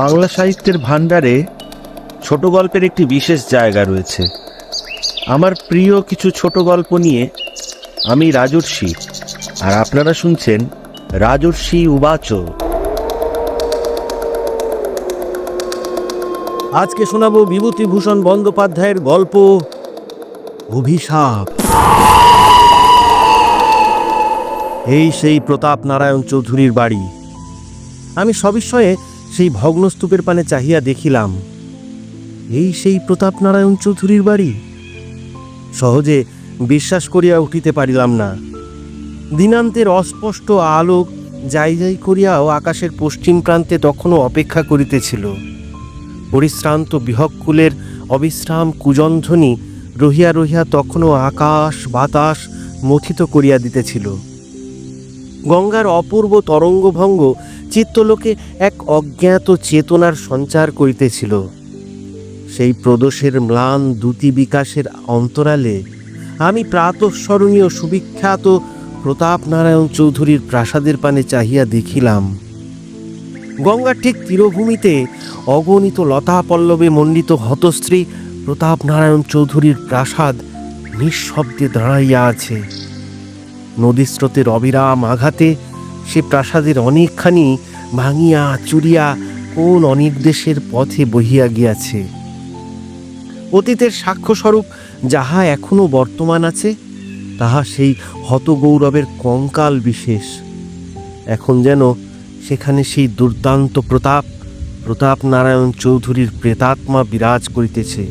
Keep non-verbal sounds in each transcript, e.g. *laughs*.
বাংলা সাহিত্যের ভাণ্ডারে ছোট গল্পের একটি বিশেষ জায়গা রয়েছে। আমার প্রিয় কিছু ছোট গল্প নিয়ে আমি রাজর্ষি, আর আপনারা শুনছেন রাজর্ষি উবাচ আজকে শোনাবো বিভূতিভূষণ বন্দ্যোপাধ্যায়ের গল্প অভিশাপ। এই সেই প্রতাপ নারায়ণ চৌধুরীর বাড়ি। আমি সবিস্ময়ে সেই ভগ্নস্তূপের পানে চাহিয়া দেখিলাম। এই সেই প্রতাপ নারায়ণ চৌধুরীর বাড়ি? সহজে বিশ্বাস করিয়া উঠিতে পারিলাম না। দিনান্তের অস্পষ্ট আলোক যাই যাই করিয়াও আকাশের পশ্চিম প্রান্তে তখনও অপেক্ষা করিতেছিল। পরিশ্রান্ত বিহকুলের অবিশ্রাম কুজন্ধনি রহিয়া রহিয়া তখনও আকাশ বাতাস মথিত করিয়া দিতেছিল। গঙ্গার অপূর্ব তরঙ্গভঙ্গ চিত্তলোকে এক অজ্ঞাত চেতনার সঞ্চার করিতেছিল। সেই প্রদোষের ম্লান দ্যুতি বিকাশের অন্তরালে আমি প্রাতঃস্মরণীয় সুবিখ্যাত প্রতাপ নারায়ণ চৌধুরীর প্রাসাদের পানে চাহিয়া দেখিলাম। গঙ্গার ঠিক তীরভূমিতে অগণিত লতা পল্লবে মণ্ডিত হতশ্রী প্রতাপ নারায়ণ চৌধুরীর প্রাসাদ নিঃশব্দে দাঁড়াইয়া আছে। নদীস্রোতের অবিরাম আঘাতে সে প্রাসাদের অনেকখানি ভাঙিয়া চুরিয়া কোন অনির্দেশের পথে বহিয়া গিয়াছে। অতীতের সাক্ষ্যস্বরূপ যাহা এখনও বর্তমান আছে, তাহা সেই হতগৌরবের কঙ্কাল বিশেষ। এখন যেন সেখানে সেই দুর্দান্ত প্রতাপ প্রতাপ নারায়ণ চৌধুরীর প্রেতাত্মা বিরাজ করিতেছে।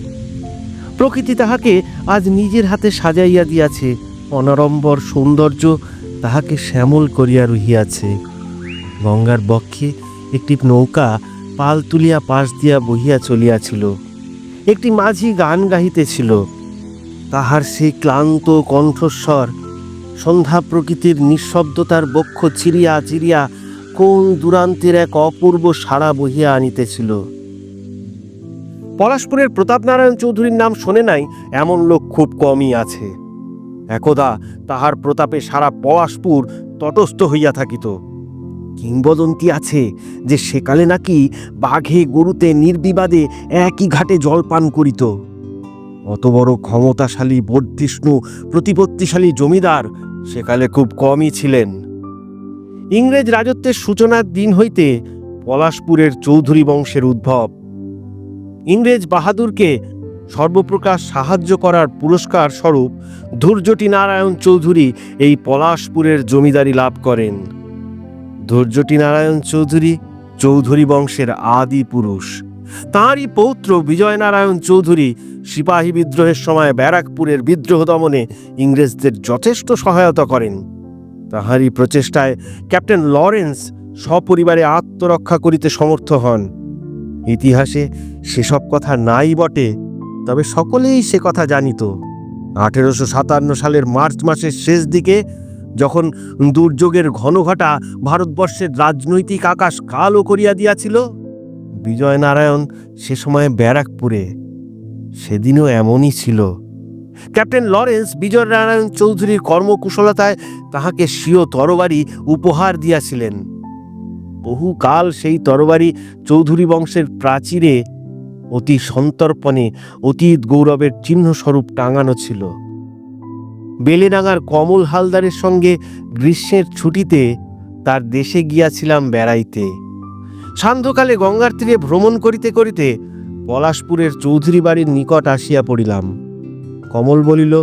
প্রকৃতি তাহাকে আজ নিজের হাতে সাজাইয়া দিয়াছে। অনাড়ম্বর সৌন্দর্য তাহাকে শ্যামল করিয়া রহিয়াছে। গঙ্গার বক্ষে একটি নৌকা পাল তুলিয়া পাশ দিয়া বহিয়া চলিয়াছিল। একটি মাঝি গান গাহিতেছিল। তাহার সেই ক্লান্ত কণ্ঠস্বর, সন্ধ্যা প্রকৃতির নিঃশব্দতার বক্ষ চিরিয়া চিরিয়া কোন দূরান্তের এক অপূর্ব সাড়া বহিয়া আনিতেছিল। পলাশপুরের প্রতাপ নারায়ণ চৌধুরীর নাম শোনে নাই, এমন লোক খুব কমই আছে। একদা তাহার প্রতাপে সারা পলাশপুর তটস্থ হইয়া থাকিত। কিংবদন্তি আছে যে সেকালে নাকি বাঘে গরুতে নির্বিবাদে একই ঘাটে জলপান করিত। অত বড় ক্ষমতাশালী বর্ধিষ্ণু প্রতিপত্তিশালী জমিদার সেকালে খুব কমই ছিলেন। ইংরেজ রাজত্বের সূচনার দিন হইতে পলাশপুরের চৌধুরী বংশের উদ্ভব। ইংরেজ বাহাদুরকে সর্বপ্রকার সাহায্য করার পুরস্কার স্বরূপ ধৈর্যটি নারায়ণ চৌধুরী এই পলাশপুরের জমিদারি লাভ করেন। ধৈর্যটি নারায়ণ চৌধুরী চৌধুরী বংশের আদি পুরুষ। তাঁরই পৌত্র বিজয় নারায়ণ চৌধুরী সিপাহী বিদ্রোহের সময় ব্যারাকপুরের বিদ্রোহ দমনে ইংরেজদের যথেষ্ট সহায়তা করেন। তাহারই প্রচেষ্টায় ক্যাপ্টেন লরেন্স সপরিবারে আত্মরক্ষা করিতে সমর্থ হন। ইতিহাসে সেসব কথা নাই বটে, তবে সকলেই সে কথা জানিত। আঠেরোশো সাতান্ন সালের মার্চ মাসের শেষ দিকে যখন দুর্যোগের ঘনঘটা ভারতবর্ষের রাজনৈতিক আকাশ কালো করিয়া দিয়াছিল বিজয় নারায়ণ সে সময় ব্যারাকপুরে, সেদিনও এমনই ছিল। ক্যাপ্টেন লরেন্স বিজয় নারায়ণ চৌধুরীর কর্মকুশলতায় তাহাকে স্বীয় তরবারি উপহার দিয়াছিলেন। বহুকাল সেই তরবারি চৌধুরী বংশের প্রাচীরে অতি সন্তর্পণে অতীত গৌরবের চিহ্নস্বরূপ টাঙানো ছিল। বেলেনাগার কমল হালদারের সঙ্গে গ্রীষ্মের ছুটিতে তার দেশে গিয়াছিলাম বেড়াইতে। সান্ধ্যকালে গঙ্গার তীরে ভ্রমণ করিতে করিতে পলাশপুরের চৌধুরী বাড়ির নিকট আসিয়া পড়িলাম। কমল বলিল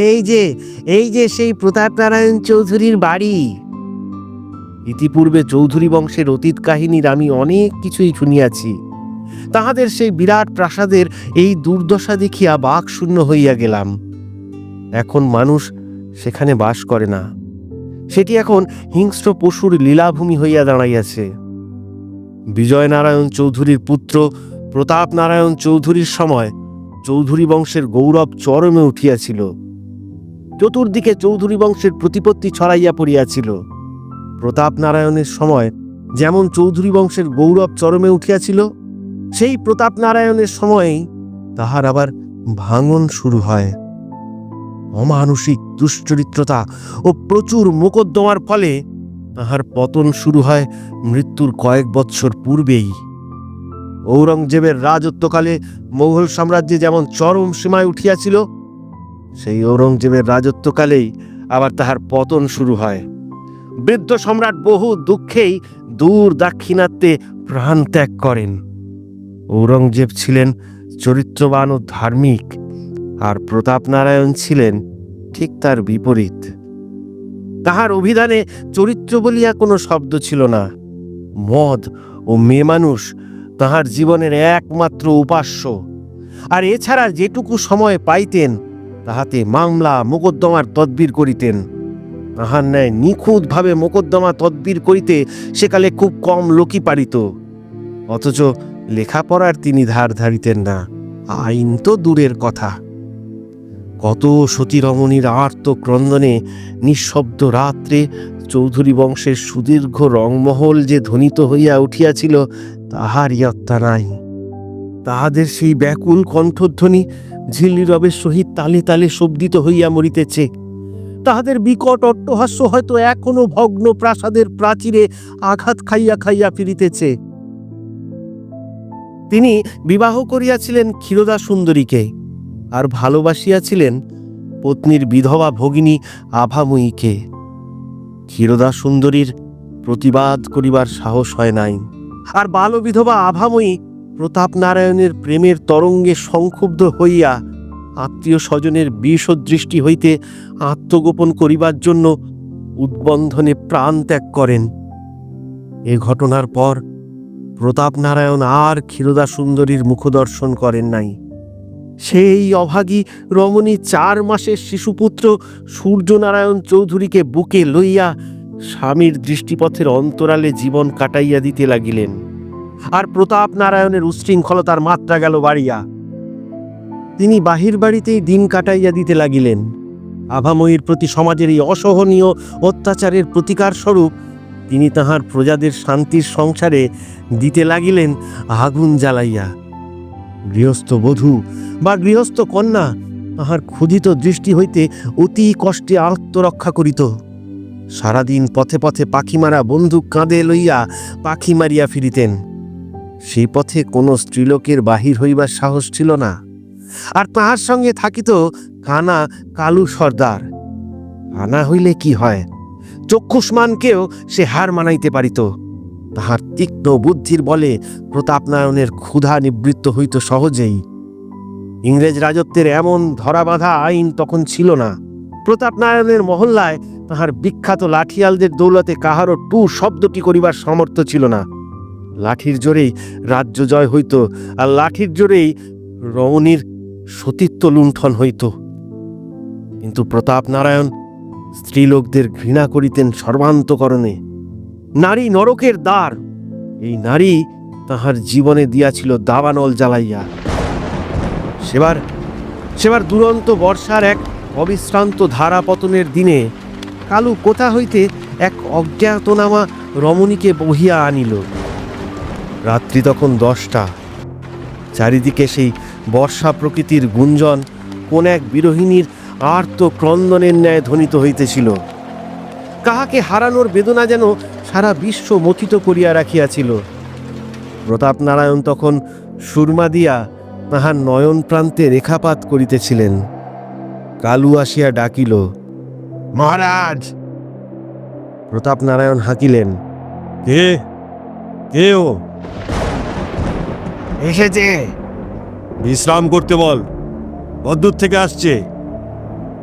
এই যে এই যে সেই প্রতাপ নারায়ণ চৌধুরীর বাড়ি। ইতিপূর্বে চৌধুরী বংশের অতীত কাহিনীর আমি অনেক কিছুই শুনিয়াছি। তাহাদের সেই বিরাট প্রাসাদের এই দুর্দশা দেখিয়া বাক শূন্য হইয়া গেলাম। এখন মানুষ সেখানে বাস করে না। সেটি এখন হিংস্র পশুর লীলাভূমি হইয়া দাঁড়াইয়াছে। বিজয় নারায়ণ চৌধুরীর পুত্র প্রতাপ নারায়ণ চৌধুরীর সময় চৌধুরী বংশের গৌরব চরমে উঠিয়াছিল। চতুর্দিকে চৌধুরী বংশের প্রতিপত্তি ছড়াইয়া পড়িয়াছিল। প্রতাপ নারায়ণের সময় যেমন চৌধুরী বংশের গৌরব চরমে উঠিয়াছিল সেই প্রতাপ নারায়ণের সময়েই তাহার আবার ভাঙন শুরু হয়। অমানসিক দুশ্চরিত্রতা ও প্রচুর মোকদ্দমার ফলে তাহার পতন শুরু হয় মৃত্যুর কয়েক বৎসর পূর্বেই। ঔরঙ্গজেবের রাজত্বকালে মোগল সাম্রাজ্যে যেমন চরম সীমায় উঠিয়াছিল, সেই ঔরঙ্গজেবের রাজত্বকালেই আবার তাহার পতন শুরু হয়। বৃদ্ধ সম্রাট বহু দুঃখেই দূর দাক্ষিণাত্যে প্রাণ ত্যাগ করেন। ঔরঙ্গজেব ছিলেন চরিত্রবান ও ধার্মিক, আর প্রতাপ নারায়ণ ছিলেন ঠিক তার বিপরীত। তাহার অভিধানে চরিত্র বলিয়া কোনো শব্দ ছিল না। মদ ও মেয়ে মানুষ তাহার জীবনের একমাত্র উপাস্য। আর এছাড়া যেটুকু সময় পাইতেন, তাহাতে মামলা মোকদ্দমার তদবির করিতেন। তাহার ন্যায় নিখুঁতভাবে মোকদ্দমা, তদবির করিতে সেকালে খুব কম লোকই পারিত। অথচ লেখাপড়ার তিনি ধার ধারিতেন না। আইন তো দূরের কথা। কত সতী রমণীর আর্ত ক্রন্দনে নিঃশব্দ রাত্রে চৌধুরী বংশের সুদীর্ঘ রংমহল যে ধ্বনিত হইয়া উঠিয়াছিল তাহার ইয়ত্তা নাই। তাহাদের সেই ব্যাকুল কণ্ঠধ্বনি ঝিল্লিরবের সহিত তালে তালে শব্দিত হইয়া মরিতেছে। তাহাদের বিকট অট্টহাস্য হয়তো এখনও ভগ্ন প্রাসাদের প্রাচীরে আঘাত খাইয়া খাইয়া ফিরিতেছে। তিনি বিবাহ করিয়াছিলেন ক্ষীরদা সুন্দরীকে আর ভালোবাসিয়াছিলেন পত্নীর বিধবা ভগিনী আভাময়ীকে। ক্ষীরদা সুন্দরীর প্রতিবাদ করিবার সাহস হয় নাই। আর বাল বিধবা আভাময়ী প্রতাপ নারায়ণের প্রেমের তরঙ্গে সংক্ষুব্ধ হইয়া আত্মীয় স্বজনের বিষ দৃষ্টি হইতে আত্মগোপন করিবার জন্য উদ্বন্ধনে প্রাণ ত্যাগ করেন। এ ঘটনার পর প্রতাপ নারায়ণ আর ক্ষীরদা সুন্দরীর মুখদর্শন করেন নাই। সেই অভাগী রমণী চার মাসের শিশুপুত্র সূর্যনারায়ণ চৌধুরীকে বুকে লইয়া স্বামীর দৃষ্টিপথের অন্তরালে জীবন কাটাইয়া দিতে লাগিলেন। আর প্রতাপ নারায়ণের উচ্ছৃঙ্খলতার মাত্রা গেল বাড়িয়া। তিনি বাহির বাড়িতেই দিন কাটাইয়া দিতে লাগিলেন। আভাময়ীর প্রতি সমাজের এই অসহনীয় অত্যাচারের প্রতিকার স্বরূপ তিনি তাহার প্রজাদের শান্তির সংসারে দিতে লাগিলেন আগুন জ্বালাইয়া। গৃহস্থ বধূ বা গৃহস্থ কন্যা তাহার ক্ষুধিত দৃষ্টি হইতে অতি কষ্টে আত্মরক্ষা করিত। সারাদিন পথে পথে পাখি মারা বন্দুক কাঁধে লইয়া পাখি মারিয়া ফিরিতেন। সেই পথে কোনো স্ত্রীলোকের বাহির হইবার সাহস ছিল না। আর তাহার সঙ্গে থাকিত কানা কালু সর্দার। আনা হইলে কি হয়? চক্ষুষ্মানকেও সে হার মানাইতে পারিত। তাহার তীক্ষ্ণ বুদ্ধির বলে প্রতাপনারায়ণের ক্ষুধা নিবৃত্ত হইত সহজেই। ইংরেজ রাজত্বের এমন ধরাবাঁধা আইন তখন ছিল না। প্রতাপনারায়ণের মহল্লায় তাহার বিখ্যাত লাঠিয়ালদের দৌলতে কাহারও টু শব্দটি করিবার সামর্থ্য ছিল না। লাঠির জোরেই রাজ্য জয় হইত আর লাঠির জোরেই রমণীর সতীত্ব লুণ্ঠন হইত। কিন্তু প্রতাপ নারায়ণ স্ত্রীলোকদের ঘৃণা করিতেন সর্বান্তকরণে। নারী নরকের দ্বার। এই নারী তাহার জীবনে দিয়াছিল দাবানল জ্বালাইয়া। সেবার সেবার দুরন্ত বর্ষার এক অবিশ্রান্ত ধারাপতনের দিনে কালু কোথা হইতে এক অজ্ঞাতনামা রমণীকে বহিয়া আনিল। রাত্রি তখন দশটা। চারিদিকে সেই বর্ষা প্রকৃতির গুঞ্জন, কোন এক বিরোহিনীর তো ক্রন্দনের ন্যায় ধ্বনিত হইতেছিল। কাহাকে হারানোর বেদনা যেন সারা বিশ্ব মথিত করিয়া রাখিয়াছিল। প্রতাপ নারায়ণ তখন সুরমা দিয়া তাহার নয়ন প্রান্তে রেখাপাত করিতেছিলেন। কালু আসিয়া ডাকিল মহারাজ! প্রতাপ নারায়ণ হাঁকিলেন কে? কে ও? এসেছে। বিশ্রাম করতে বল। কদ্দূর থেকে আসছে?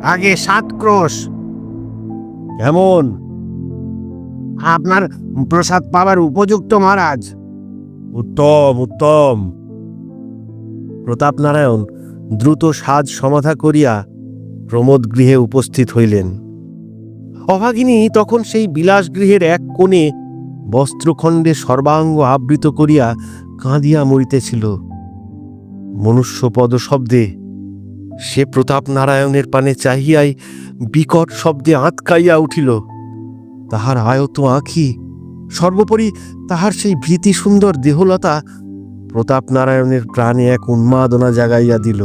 আগে সাত ক্রোশ। কেমন? আপনার প্রসাদ পাবার উপযুক্ত মহারাজ। উত্তম উত্তম। প্রতাপ নারায়ণ দ্রুত সাজ সমাধা করিয়া প্রমোদ গৃহে উপস্থিত হইলেন। অভাগিনী তখন সেই বিলাস গৃহের এক কোণে বস্ত্রখণ্ডে সর্বাঙ্গ আবৃত করিয়া কাঁদিয়া মরিতেছিল। মনুষ্যপদ শব্দে সে প্রতাপ নারায়ণের পানে চাহিয়াই বিকট শব্দে আঁতকাইয়া উঠিল। তাহার আয়ত আঁখি, সর্বোপরি তাহার সেই ভীতি সুন্দর দেহলতা প্রতাপ নারায়ণের প্রাণে এক উন্মাদনা জাগাইয়া দিল।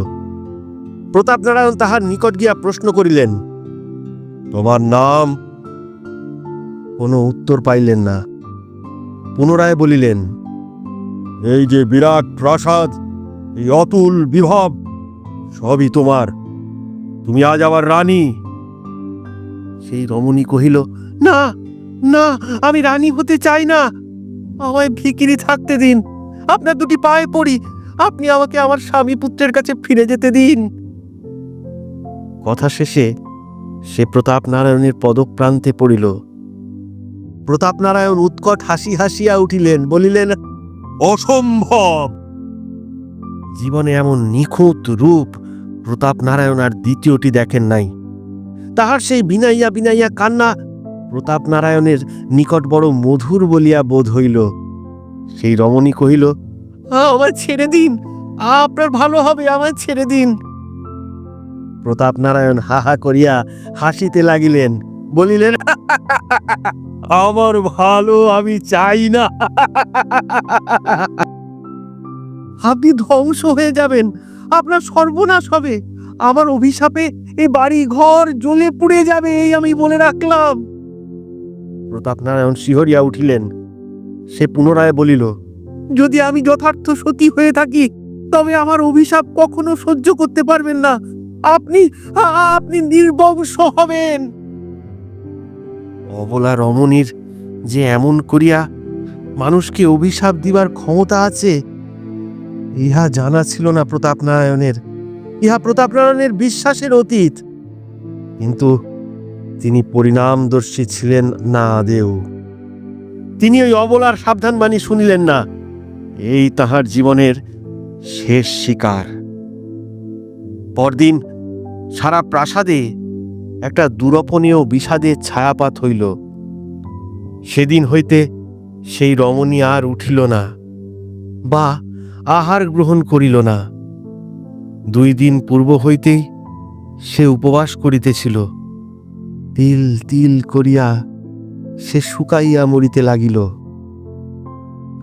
প্রতাপ নারায়ণ তাহার নিকট গিয়া প্রশ্ন করিলেন, তোমার নাম? কোনো উত্তর পাইলেন না। পুনরায় বলিলেন, এই যে বিরাট প্রাসাদ, এই অতুল বিভব সবই তোমার। তুমি আজ আবার রানী। সেই রমণী কহিল না না আমি রানী হতে চাই না। আমায় ভিকিরি থাকতে দিন। আপনার দুটি পায়ে পড়ি। আপনি আমাকে আমার স্বামী পুত্রের কাছে ফিরে যেতে দিন। কথা শেষে সে প্রতাপ নারায়ণের পদপ্রান্তে পড়িল। প্রতাপ নারায়ণ উৎকট হাসি হাসিয়া উঠিলেন বলিলেন অসম্ভব! জীবনে এমন নিখুঁত রূপ প্রতাপ নারায়ণ আর দ্বিতীয়টি দেখেন নাই। তাহার সেই বিনাইয়া বিনাইয়া কান্না প্রতাপ নারায়ণের নিকট বড় মধুর বলিয়া বোধ হইল। সেই রমণী কহিল আমার ছেড়ে দিন। আপনার ভালো হবে, আমায় ছেড়ে দিন। প্রতাপ নারায়ণ হা হা করিয়া হাসিতে লাগিলেন, বলিলেন *laughs* আমার ভালো আমি চাই না। *laughs* আপনি ধ্বংস হয়ে যাবেন। আপনার সর্বনাশ হবে। আমার অভিশাপে এই বাড়ি ঘর জ্বলে পুড়ে যাবে এই আমি বলে রাখলাম। প্রতাপ নারায়ণ শিহরিয়া উঠিলেন। সে পুনরায় বলিল যদি আমি যথার্থ সতী হয়ে থাকি তবে আমার অভিশাপ কখনো সহ্য করতে পারবেন না। আপনি আপনি নির্বংশ হবেন। অবলা রমণীর যে এমন করিয়া মানুষকে অভিশাপ দিবার ক্ষমতা আছে ইহা জানা ছিল না প্রতাপ নারায়ণের। ইহা প্রতাপ নারায়ণের বিশ্বাসের অতীত। কিন্তু তিনি পরিণামদর্শী ছিলেন না আদেও। তিনি ওই অবলার সাবধান বাণী শুনিলেন না। এই তাহার জীবনের শেষ শিকার। পরদিন সারা প্রাসাদে একটা দুরপনীয় বিষাদের ছায়াপাত হইল। সেদিন হইতে সেই রমণী আর উঠিল না। বা আহার গ্রহণ করিল না। দুই দিন পূর্ব হইতেই সে উপবাস করিতেছিল। তিল তিল করিয়া সে শুকাইয়া মরিতে লাগিল।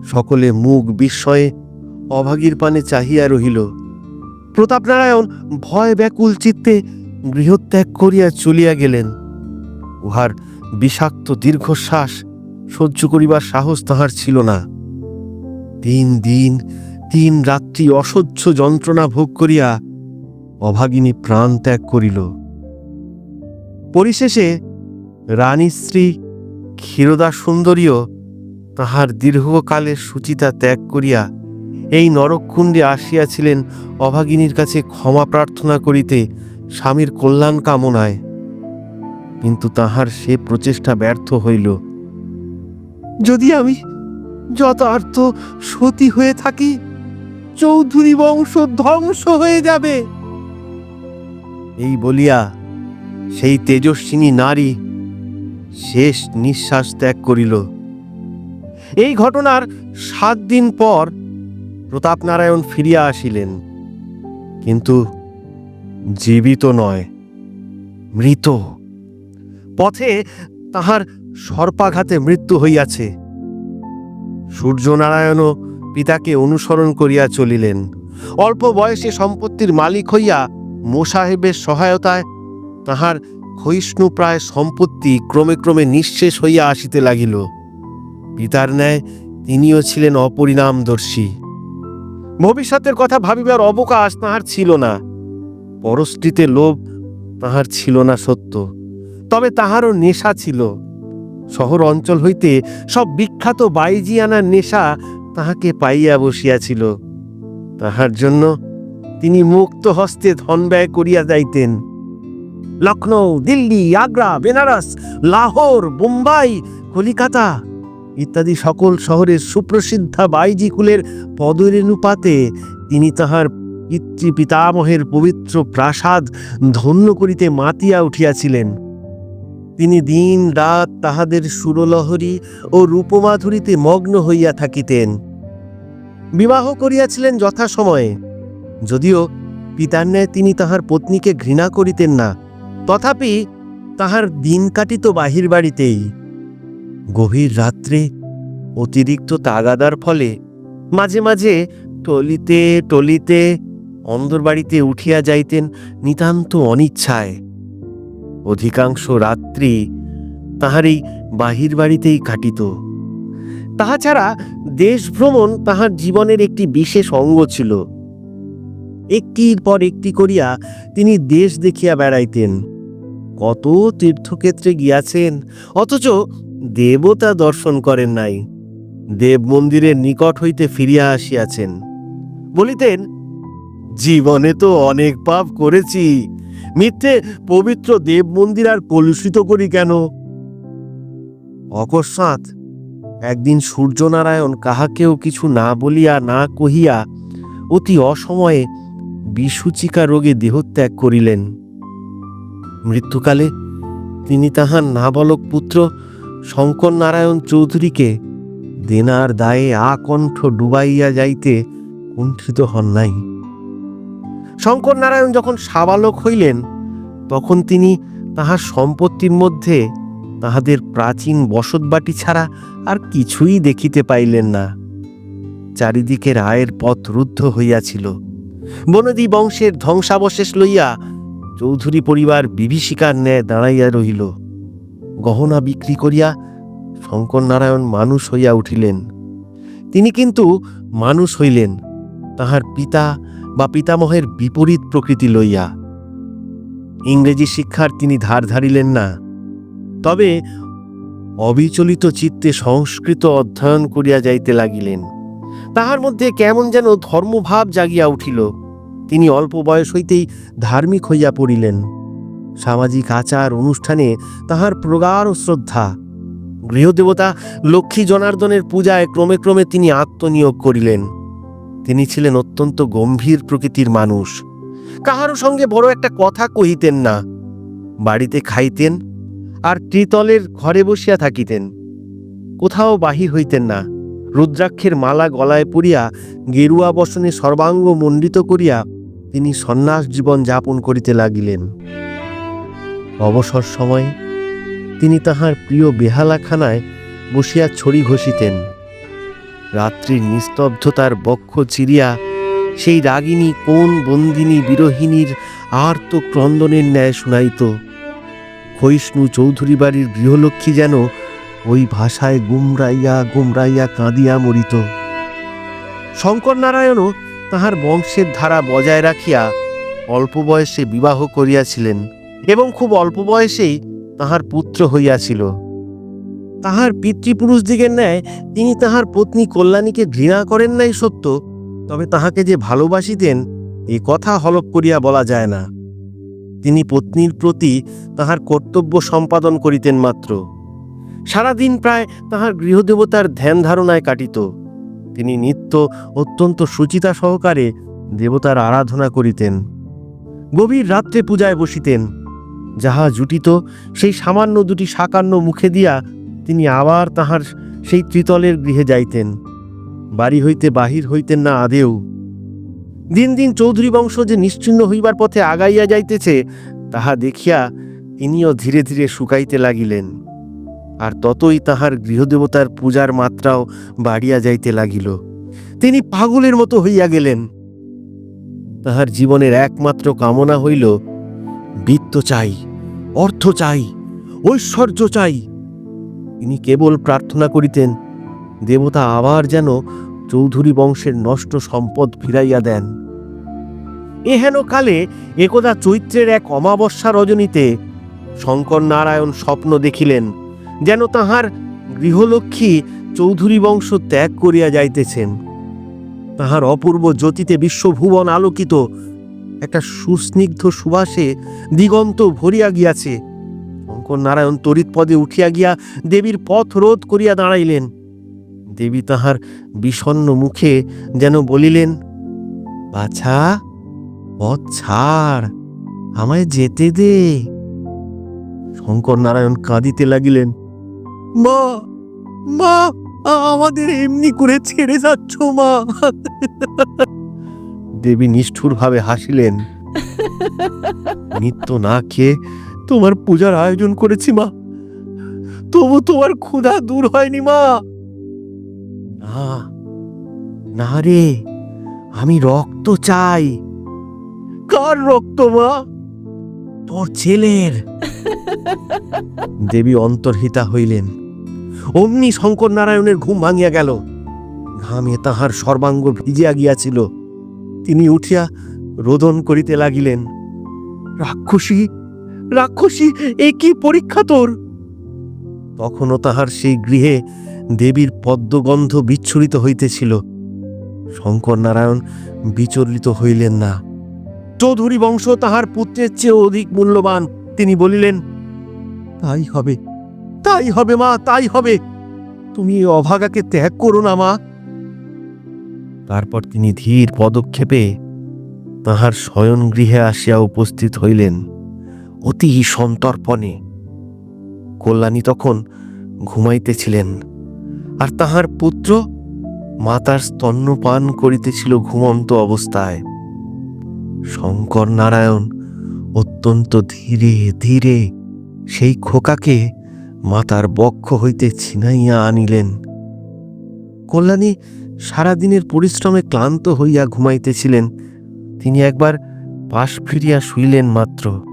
সকলে মুখ বিস্ময়ে অভাগীর পানে চাহিয়া রহিল। প্রতাপনারায়ণ ভয় ব্যাকুল চিত্তে গৃহত্যাগ করিয়া চলিয়া গেলেন। উহার বিষাক্ত দীর্ঘশ্বাস সহ্য করিবার সাহস তাহার ছিল না। তিন দিন তিন রাত্রি অসহ্য যন্ত্রণা ভোগ করিয়া অভাগিনী প্রাণ ত্যাগ করিল। পরিশেষে রানী স্ত্রী ক্ষীরদা সুন্দরীও তাহার দীর্ঘকালের সুচিতা ত্যাগ করিয়া এই নরককুণ্ডে আসিয়াছিলেন অভাগিনীর কাছে ক্ষমা প্রার্থনা করিতে স্বামীর কল্যাণ কামনায়। কিন্তু তাহার সে প্রচেষ্টা ব্যর্থ হইল। যদি আমি যথার্থ সতী হয়ে থাকি চৌধুরী বংশ ধ্বংস হয়ে যাবে। এই বলিয়া সেই তেজস্বিনী নারী শেষ নিঃশ্বাস ত্যাগ করিল। এই ঘটনার সাত দিন পর প্রতাপ নারায়ণ ফিরিয়া আসিলেন, কিন্তু জীবিত নয়, মৃত। পথে তাহার সর্পাঘাতে মৃত্যু হইয়াছে। সূর্যনারায়ণও পিতাকে অনুসরণ করিয়া চলিলেন। অল্প বয়সে সম্পত্তির মালিক হইয়া মোসাহেবের সহায়তায় তাহার ক্ষয়িষ্ণু প্রায় সম্পত্তি ক্রমে ক্রমে নিঃশেষ হইয়া আসিতে লাগিল। পিতার ন্যায় তিনিও ছিলেন অপরিণামদর্শী। ভবিষ্যতের কথা ভাবিবার অবকাশ তাহার ছিল না। পরশ্রীতে লোভ তাহার ছিল না সত্য, তবে তাহারও নেশা ছিল। শহর অঞ্চল হইতে সব বিখ্যাত বাইজিয়ানার নেশা তাহাকে পাইয়া বসিয়াছিল। তাহার জন্য তিনি মুক্ত হস্তে ধন ব্যয় করিয়া যাইতেন। লখনৌ দিল্লি, আগ্রা, বেনারস, লাহোর, বোম্বাই, কলিকাতা ইত্যাদি সকল শহরের সুপ্রসিদ্ধা বাইজি কুলের পদরেণুপাতে তিনি তাহার পিতৃ পিতামহের পবিত্র প্রাসাদ ধন্য করিতে মাতিয়া উঠিয়াছিলেন। তিনি দিন রাত তাহাদের সুরলহরী ও রূপমাধুরীতে মগ্ন হইয়া থাকিতেন। বিবাহ করিয়াছিলেন যথাসময়ে। যদিও পিতার ন্যায় তিনি তাহার পত্নীকে ঘৃণা করিতেন না, তথাপি তাহার দিন কাটিত বাহির বাড়িতেই। গভীর রাত্রে অতিরিক্ত তাগাদার ফলে মাঝে মাঝে টলিতে টলিতে অন্দর বাড়িতে উঠিয়া যাইতেন নিতান্ত অনিচ্ছায়। অধিকাংশ রাত্রি তাহার এই বাহির বাড়িতেই কাটিত। তাহা ছাড়া দেশ ভ্রমণ তাহার জীবনের একটি বিশেষ অঙ্গ ছিল। একটির পর একটি করিয়া তিনি দেশ দেখিয়া বেড়াইতেন। কত তীর্থক্ষেত্রে গিয়াছেন, অথচ দেবতা দর্শন করেন নাই। দেব মন্দিরের নিকট হইতে ফিরিয়া আসিয়াছেন। বলিতেন, জীবনে তো অনেক পাপ করেছি মিথ্যে পবিত্র দেব মন্দির আর কলুষিত করি কেন? অকস্মাৎ একদিন সূর্যনারায়ণ কাহাকেও কিছু না বলিয়া না কহিয়া অতি অসময়ে বিসূচিকা রোগে দেহত্যাগ করিলেন। মৃত্যুকালে তিনি তাহার নাবালক পুত্র শঙ্কর নারায়ণ চৌধুরীকে দেনার দায়ে আকণ্ঠ ডুবাইয়া যাইতে কুণ্ঠিত হন নাই। শঙ্কর নারায়ণ যখন সাবালক হইলেন, তখন তিনি তাহার সম্পত্তির মধ্যে তাহাদের প্রাচীন বসতবাটি ছাড়া আর কিছুই দেখিতে পাইলেন না। চারিদিকে রায়ের পথ রুদ্ধ হইয়াছিল। বনদী বংশের ধ্বংসাবশেষ লইয়া চৌধুরী পরিবার বিভীষিকার ন্যায় দাঁড়াইয়া রহিল। গহনা বিক্রি করিয়া শঙ্কর নারায়ণ মানুষ হইয়া উঠিলেন। তিনি কিন্তু মানুষ হইলেন। তাহার পিতা বা পিতামহের বিপরীত প্রকৃতি লইয়া। ইংরেজি শিক্ষার তিনি ধার ধারিলেন না। তবে অবিচলিত চিত্তে সংস্কৃত অধ্যয়ন করিয়া যাইতে লাগিলেন। তাহার মধ্যে কেমন যেন ধর্মভাব জাগিয়া উঠিল। তিনি অল্প বয়স হইতেই ধার্মিক হইয়া পড়িলেন। সামাজিক আচার অনুষ্ঠানে তাহার প্রগাঢ় শ্রদ্ধা। গৃহদেবতা লক্ষ্মী জনার্দনের পূজায় ক্রমে ক্রমে তিনি আত্মনিয়োগ করিলেন। তিনি ছিলেন অত্যন্ত গম্ভীর প্রকৃতির মানুষ। কাহারও সঙ্গে বড় একটা কথা কহিতেন না। বাড়িতে খাইতেন আর ত্রিতলের ঘরে বসিয়া থাকিতেন। কোথাও বাহির হইতেন না। রুদ্রাক্ষের মালা গলায় পরিয়া গেরুয়া বসনে সর্বাঙ্গ মণ্ডিত করিয়া তিনি সন্ন্যাস জীবন যাপন করিতে লাগিলেন। অবসর সময়ে তিনি তাহার প্রিয় বেহালাখানায় বসিয়া ছড়ি ঘষিতেন। রাত্রির নিস্তব্ধতার বক্ষ চিরিয়া, সেই রাগিনী কোন বন্দিনী বিরহিণীর আর্ত ক্রন্দনের ন্যায় শুনাইত? ক্ষয়িষ্ণু চৌধুরী বাড়ির গৃহলক্ষ্মী যেন ওই ভাষায় গুমরাইয়া গুমরাইয়া কাঁদিয়া মরিত। শঙ্কর নারায়ণও তাহার বংশের ধারা বজায় রাখিয়া অল্প বয়সে বিবাহ করিয়াছিলেন এবং খুব অল্প বয়সেই তাহার পুত্র হইয়াছিল। তাহার পিতৃপুরুষদিগের ন্যায় তিনি তাহার পত্নী কল্যাণীকে ঘৃণা করেন নাই সত্য, তবে তাহাকে যে ভালোবাসিতেন, এ কথা হলপ করিয়া বলা যায় না। তিনি পত্নীর প্রতি তাহার কর্তব্য সম্পাদন করিতেন মাত্র। সারাদিন প্রায় তাহার গৃহদেবতার ধ্যান ধারণায় কাটিত। তিনি নিত্য অত্যন্ত সুচিতা সহকারে দেবতার আরাধনা করিতেন। গভীর রাত্রে পূজায় বসিতেন। যাহা জুটিত, সেই সামান্য দুটি সাকান্ন মুখে দিয়া তিনি আবার তাহার সেই ত্রিতলের গৃহে যাইতেন, বাড়ি হইতে বাহির হইতেন না আদেও। দিন দিন চৌধুরী বংশ যে নিশ্চিন্ন হইবার পথে আগাইয়া যাইতেছে, তাহা দেখিয়া তিনিও ধীরে ধীরে শুকাইতে লাগিলেন, আর ততই তাহার গৃহদেবতার পূজার মাত্রাও বাড়িয়া যাইতে লাগিল। তিনি পাগলের মতো হইয়া গেলেন। তাহার জীবনের একমাত্র কামনা হইল, বৃত্ত চাই, অর্থ চাই, ঐশ্বর্য চাই তিনি কেবল প্রার্থনা করিতেন, দেবতা আবার যেন চৌধুরী বংশের নষ্ট সম্পদ ফিরাইয়া দেন। এহেন কালে একদা চৈত্রের এক অমাবস্যা রজনীতে শঙ্কর নারায়ণ স্বপ্ন দেখিলেন, যেন তাহার গৃহলক্ষ্মী চৌধুরী বংশ ত্যাগ করিয়া যাইতেছেন। তাহার অপূর্ব জ্যোতিতে বিশ্বভুবন আলোকিত, একটা সুস্নিগ্ধ সুবাসে দিগন্ত ভরিয়া গিয়াছে। শঙ্কর নারায়ণ তড়িৎ পদে উঠিয়া গিয়া দেবীর পথ রোধ করিয়া দাঁড়াইলেন। দেবী তাহার বিষণ্ণ মুখে যেন বলিলেন, বাছা, পথ ছাড়, আমায় যেতে দে। শঙ্কর নারায়ণ কাঁদিতে লাগিলেন, মা মা, আমাদের এমনি করে ছেড়ে যাচ্ছ মা। দেবী নিষ্ঠুরভাবে হাসিলেন, নিত্য না খেয়ে তোমার পূজার আয়োজন করেছি মা। তবু তোমার ক্ষুধা দূর হয়নি মা। না না রে আমি রক্ত চাই। কার রক্ত মা? তোর ছেলের। দেবী অন্তর্হিতা হইলেন। অমনি শঙ্কর নারায়ণের ঘুম ভাঙিয়া গেল। ঘামে তাহার সর্বাঙ্গ ভিজিয়া গিয়াছিল। তিনি উঠিয়া রোদন করিতে লাগিলেন। রাক্ষসী রাক্ষসী এ কি পরীক্ষা তোর? তখনও তাহার সেই গৃহে দেবীর পদ্মগন্ধ বিচ্ছুরিত হইতেছিল। শঙ্কর নারায়ণ বিচলিত হইলেন না। চৌধুরী বংশ তাহার পুত্রের চেয়ে অধিক মূল্যবান। তিনি বলিলেন তাই হবে তাই হবে মা তাই হবে। তুমি এই অভাগাকে ত্যাগ করো না মা। তারপর তিনি ধীর পদক্ষেপে তাহার শয়ন গৃহে আসিয়া উপস্থিত হইলেন। অতি সন্তর্পণে। কল্যাণী তখন ঘুমাইতেছিলেন, আর তাহার পুত্র মাতার স্তন্যপান করিতেছিল ঘুমন্ত অবস্থায়। শঙ্কর নারায়ণ অত্যন্ত ধীরে ধীরে সেই খোকাকে মাতার বক্ষ হইতে ছিনাইয়া আনিলেন। কল্যাণী সারাদিনের পরিশ্রমে ক্লান্ত হইয়া ঘুমাইতেছিলেন, তিনি একবার পাশ ফিরিয়া শুইলেন মাত্র।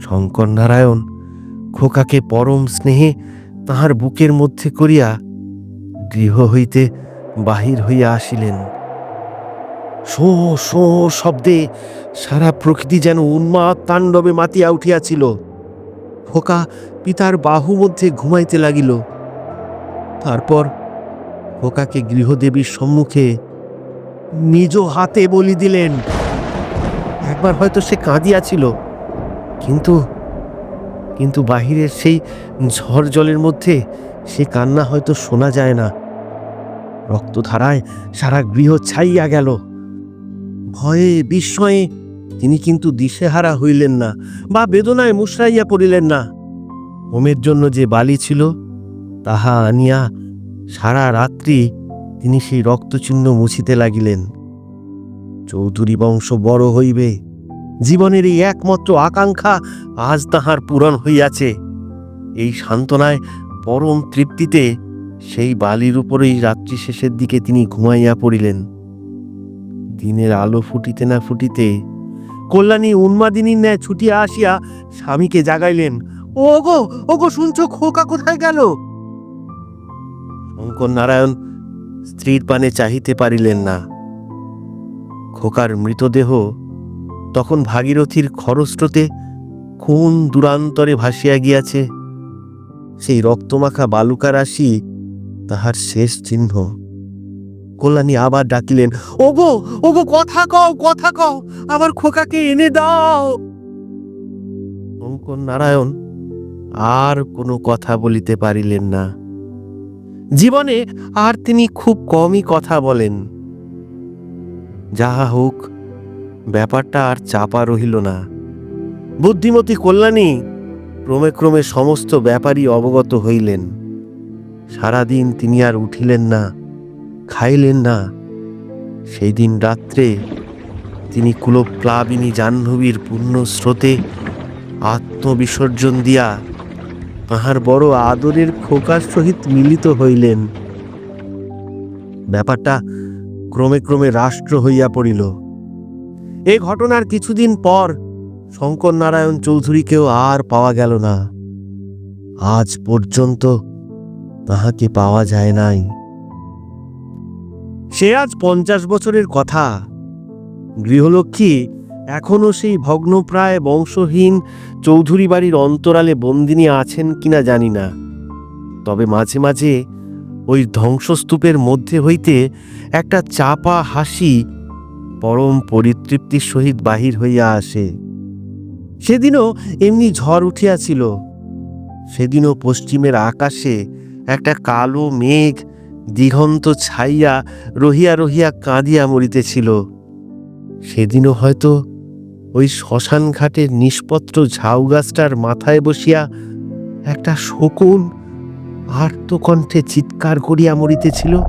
শঙ্কর নারায়ণ খোকাকে পরম স্নেহে তাহার বুকের মধ্যে করিয়া গৃহ হইতে বাহির হইয়া আসিলেন। শো শো, শব্দে সারা প্রকৃতি যেন উন্মাদ তাণ্ডবে মাতিয়া উঠিয়াছিল। খোকা পিতার বাহু মধ্যে ঘুমাইতে লাগিল। তারপর খোকাকে গৃহদেবীর সম্মুখে নিজ হাতে বলি দিলেন, একবার হয়তো সে কাঁদিয়াছিল। কিন্তু কিন্তু বাহিরের সেই ঝড় জলের মধ্যে সে কান্না হয়তো শোনা যায় না। রক্তধারায় সারা গৃহ ছাইয়া গেল। ভয়ে, বিস্ময়ে তিনি কিন্তু দিশেহারা হইলেন না বা বেদনায় মুশরাইয়া পড়িলেন না। হোমের জন্য যে বালি ছিল, তাহা আনিয়া সারা রাত্রি তিনি সেই রক্তচিহ্ন মুছিতে লাগিলেন। চৌধুরী বংশ বড় হইবে। জীবনের এই একমাত্র আকাঙ্ক্ষা আজ তাহার পূরণ হইয়াছে। এই সান্ত্বনায় পরম তৃপ্তিতে সেই বালির উপরেই রাত্রি শেষের দিকে তিনি ঘুমাইয়া পড়িলেন। দিনের আলো ফুটিতে না ফুটিতে কল্যাণী উন্মাদিনীর ন্যায় ছুটিয়া আসিয়া স্বামীকে জাগাইলেন। ও ওগো ওগো, শুনছ, খোকা কোথায় গেল? শঙ্কর নারায়ণ স্ত্রীর পানে চাহিতে পারিলেন না। খোকার মৃতদেহ তখন ভাগীরথীর খরস্রোতে কোন দূরান্তরে ভাসিয়া গিয়াছে। সেই রক্তমাখা বালুকা রাশি তাহার শেষ চিহ্ন। কল্যাণী আবার ডাকিলেন, ওগো ওগো, কথা কও কথা কও, আমার খোকাকে এনে দাও। অঙ্কন নারায়ণ আর কোনো কথা বলিতে পারিলেন না। জীবনে আর তিনি খুব কমই কথা বলেন। যাহা হোক ব্যাপারটা আর চাপা রহিল না। বুদ্ধিমতী কল্যাণী ক্রমে ক্রমে সমস্ত ব্যাপারই অবগত হইলেন। সারাদিন তিনি আর উঠিলেন না, খাইলেন না। সেই দিন রাত্রে তিনি কুলপ্লাবিনী জাহ্নবীর পূর্ণ স্রোতে আত্মবিসর্জন দিয়া তাহার বড় আদরের খোকার সহিত মিলিত হইলেন। ব্যাপারটা ক্রমে ক্রমে রাষ্ট্র হইয়া পড়িল। এ ঘটনার কিছুদিন পর শঙ্কর নারায়ণ চৌধুরীকেও আর পাওয়া গেল না। আজ পর্যন্ত তাহাকে পাওয়া যায় নাই। সে আজ পঞ্চাশ বছরের কথা। গৃহলক্ষ্মী এখনও সেই ভগ্নপ্রায় বংশহীন চৌধুরী বাড়ির অন্তরালে বন্দিনী আছেন কিনা জানি না। তবে মাঝে মাঝে ওই ধ্বংসস্তূপের মধ্যে হইতে একটা চাপা হাসি পরম পরিতৃপ্তির সহিত বাহির হইয়া আসে। সেদিনও এমনি ঝড় উঠিয়াছিল। সেদিনও পশ্চিমের আকাশে একটা কালো মেঘ দিগন্ত ছাইয়া রহিয়া রহিয়া কাঁদিয়া মরিতেছিল। সেদিনও হয়তো ওই শ্মশান ঘাটের নিষ্পত্র ঝাউ গাছটার মাথায় বসিয়া একটা শকুন আর্তকণ্ঠে চিৎকার করিয়া মরিতেছিল।